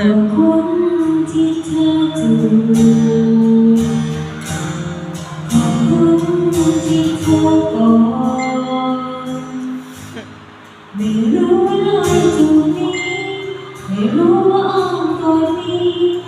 ขอบคุณที่เธอจูคุที่เธอกอดไม่รู้เลยจูนี้ ไม่รู้อ้อมกอดนี้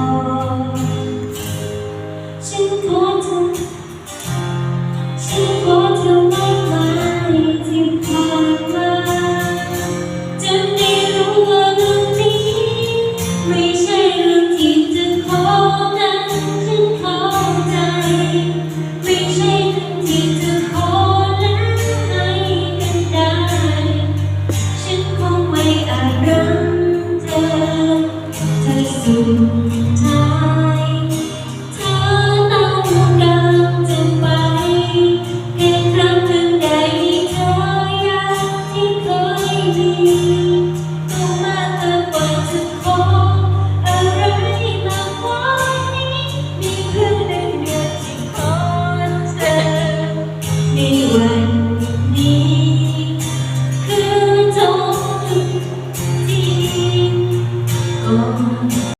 sing